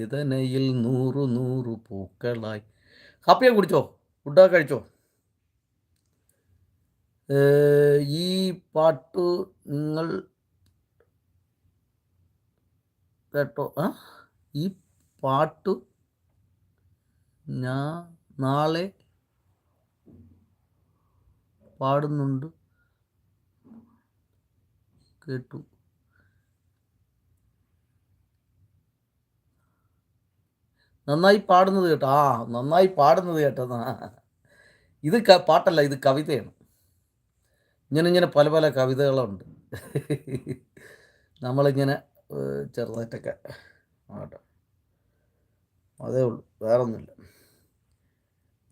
ഇതനയിൽ നൂറു നൂറു പൂക്കളായി. കാപ്പിയൊക്കെ കുടിച്ചോ? ഫുഡൊക്കെ കഴിച്ചോ? ഈ പാട്ട് നിങ്ങൾ കേട്ടോ? ആ ഈ പാട്ട് ഞാൻ നാളെ പാടുന്നുണ്ട്. കേട്ടു. നന്നായി പാടുന്നത് കേട്ടോ. ആ നന്നായി പാടുന്നത് കേട്ടോ ഇത് ക പാട്ടല്ല ഇത് കവിതയാണ്. ഇങ്ങനെ ഇങ്ങനെ പല പല കവിതകളുണ്ട്. നമ്മളിങ്ങനെ ചെറുതായിട്ടൊക്കെ ആട്ടെ അതേ ഉള്ളൂ വേറെ ഒന്നുമില്ല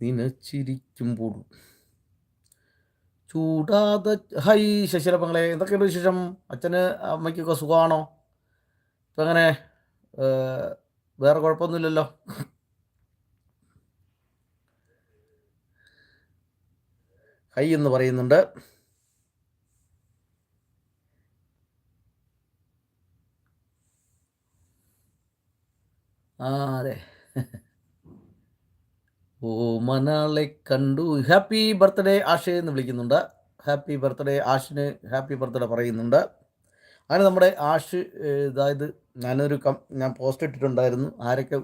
നിനച്ചിരിക്കുമ്പോൾ ചൂടാതെ ഹൈ ശശിരപ്പങ്ങളെ എന്തൊക്കെയുണ്ട് വിശേഷം? അച്ഛന് അമ്മയ്ക്കൊക്കെ സുഖമാണോ? ഇപ്പം അങ്ങനെ വേറെ കുഴപ്പമൊന്നുമില്ലല്ലോ. ഹൈ എന്ന് പറയുന്നുണ്ട്. ആ അതെ. ഓ മനാളെ കണ്ടു. ഹാപ്പി ബർത്ത്ഡേ ആഷ എന്ന് വിളിക്കുന്നുണ്ട്. ഹാപ്പി ബർത്ത്ഡേ ആഷിന് ഹാപ്പി ബർത്ത്ഡേ പറയുന്നുണ്ട്. അങ്ങനെ നമ്മുടെ ആഷ് അതായത് ഞാനൊരു കം ഞാൻ പോസ്റ്റ് ഇട്ടിട്ടുണ്ടായിരുന്നു. ആരൊക്കെ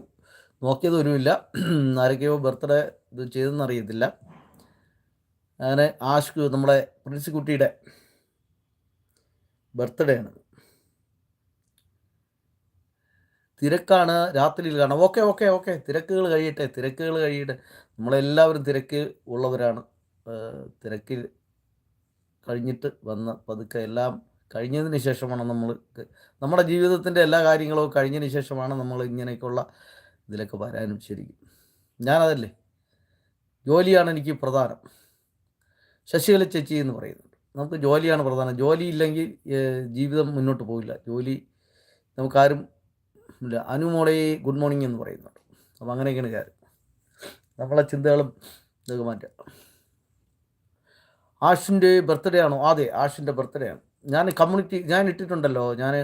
നോക്കിയത് ഒരുമില്ല. ആരൊക്കെയോ ബർത്ത്ഡേ ഇത് ചെയ്തെന്നറിയത്തില്ല അങ്ങനെ ആഷ്കു നമ്മുടെ കുട്ടിയുടെ ബർത്ത്ഡേ ആണ്. തിരക്കാണ് രാത്രിയിൽ കാണാം ഓക്കെ ഓക്കെ ഓക്കെ തിരക്കുകൾ കഴിയട്ടെ തിരക്കുകൾ കഴിയട്ടെ. നമ്മളെല്ലാവരും തിരക്ക് ഉള്ളവരാണ്. തിരക്കിൽ കഴിഞ്ഞിട്ട് വന്ന പതുക്കെ എല്ലാം കഴിഞ്ഞതിന് ശേഷമാണ് നമ്മൾ നമ്മുടെ ജീവിതത്തിന്റെ എല്ലാ കാര്യങ്ങളും കഴിഞ്ഞതിന് ശേഷമാണ് നമ്മൾ ഇങ്ങനെയൊക്കെയുള്ള ഇതിലൊക്കെ വരാനും ശരിക്കും. ഞാനതല്ലേ? ജോലിയാണ് എനിക്ക് പ്രധാനം. ശശികല ചേച്ചി എന്ന് പറയുന്നുണ്ട്. നമുക്ക് ജോലിയാണ് പ്രധാനം. ജോലി ഇല്ലെങ്കിൽ ജീവിതം മുന്നോട്ട് പോകില്ല. ജോലി നമുക്കാരും ഇല്ല. അനുമോളെ ഗുഡ് മോർണിംഗ് എന്ന് പറയുന്നുണ്ട്. അപ്പം അങ്ങനെയൊക്കെയാണ് കാര്യം. നമ്മളെ ചിന്തകളും ഇതൊക്കെ മാറ്റാം. ആഷിന്റെ ബർത്ത്ഡേ ആണോ? അതെ ആഷിന്റെ ബർത്ത്ഡേ ആണ്. ഞാൻ കമ്മ്യൂണിറ്റി ഞാൻ ഇട്ടിട്ടുണ്ടല്ലോ ഞാൻ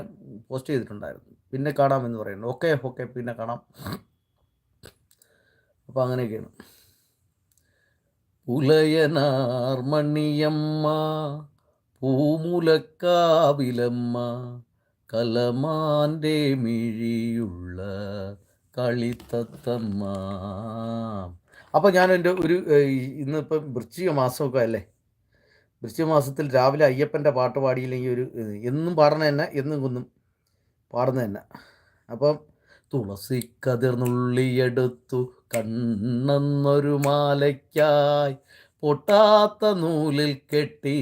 പോസ്റ്റ് ചെയ്തിട്ടുണ്ടായിരുന്നു. പിന്നെ കാണാം എന്ന് പറയുന്നു. ഓക്കെ ഓക്കെ പിന്നെ കാണാം. അപ്പോൾ അങ്ങനെയൊക്കെയാണ്. പുലയനാർ മണിയമ്മ പൂമുലക്കാവിലമ്മ കലമാന്റെ മിഴിയുള്ള കളിത്തത്തമ്മ. അപ്പോൾ ഞാൻ ഒരു ഇന്നിപ്പം വൃശ്ചിക മാസമൊക്കെ അല്ലേ? വൃശ്ചിക മാസത്തിൽ രാവിലെ അയ്യപ്പന്റെ പാട്ട് പാടിയില്ലെങ്കിൽ ഒരു എന്നും പാടണ തന്നെ എന്നും കുന്നും പാടുന്ന തന്നെ. അപ്പം തുളസി കതിർന്നുള്ളിയെടുത്തു കണ്ണെന്നൊരു മാലയ്ക്കായി പൊട്ടാത്ത നൂലിൽ കെട്ടി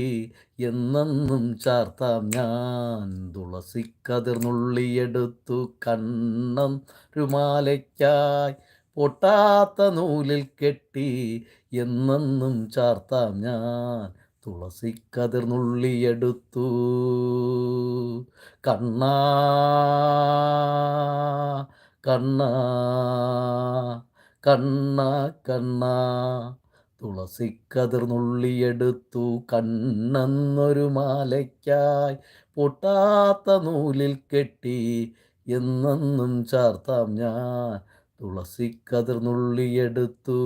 എന്നെന്നും ചാർത്താം ഞാൻ. തുളസി കതിർന്നുള്ളിയെടുത്തു കണ്ണം രുമാലയ്ക്കായി പൊട്ടാത്ത നൂലിൽ കെട്ടി എന്നെന്നും ചാർത്താം ഞാൻ. തുളസി കതിർന്നുള്ളിയെടുത്തു കണ്ണാ കണ്ണാ കണ്ണ കണ്ണാ. തുളസിക്കതിർന്നുള്ളിയെടുത്തു കണ്ണെന്നൊരു മാലയ്ക്കായി പൊട്ടാത്ത നൂലിൽ കെട്ടി. എന്നെന്നും ചാർത്താം ഞാൻ. തുളസി തുളസിക്കതിർന്നുള്ളിയെടുത്തു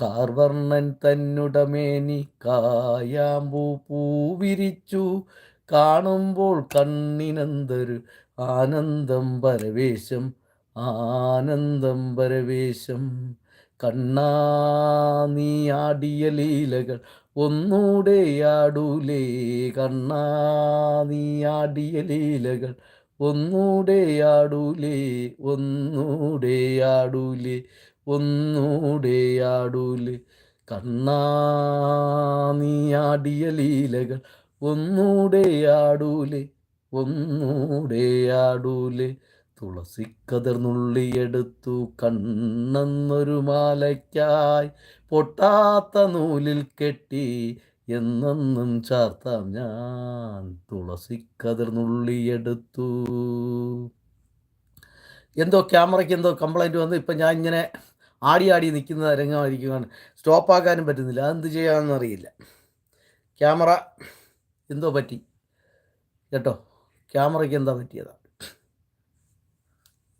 കാർവർണൻ തന്നുടമേനി കായാമ്പൂ പൂവിരിച്ചു. കാണുമ്പോൾ കണ്ണിനെന്തൊരു ആനന്ദം പരവേശം ആനന്ദം പരവേശം. കണ്ണാ നീ ആടിയ ലീലകൾ ഒന്നൂടെ ആടൂലേ. കണ്ണാ നീ ആടിയ ലീലകൾ ഒന്നൂടെ ആടൂലേ ഒന്നൂടെ ആടൂലേ. ഒന്നൂടെ ആടൂലേ. കണ്ണാ നീ ആടിയ ലീലകൾ ഒന്നൂടെ ആടൂലേ. ഒന്നൂടെ ആടൂലേ. തുളസിക്കതിർന്നുള്ളിയെടുത്തു കണ്ണെന്നൊരു മാലയ്ക്കായി. പൊട്ടാത്ത നൂലിൽ കെട്ടി എന്നെന്നും ചാർത്താം ഞാൻ. തുളസിക്കതിർന്നുള്ളിയെടുത്തു എന്തോ ക്യാമറയ്ക്ക് എന്തോ കംപ്ലൈന്റ് വന്നു ഇപ്പം ഞാൻ ഇങ്ങനെ ആടി ആടി നിൽക്കുന്ന രംഗമായിരിക്കുകയാണ് സ്റ്റോപ്പാക്കാനും പറ്റുന്നില്ല. അതെന്ത് ചെയ്യാമെന്നറിയില്ല ക്യാമറ എന്തോ പറ്റി? കേട്ടോ? ക്യാമറയ്ക്ക് എന്താ പറ്റിയതാണ്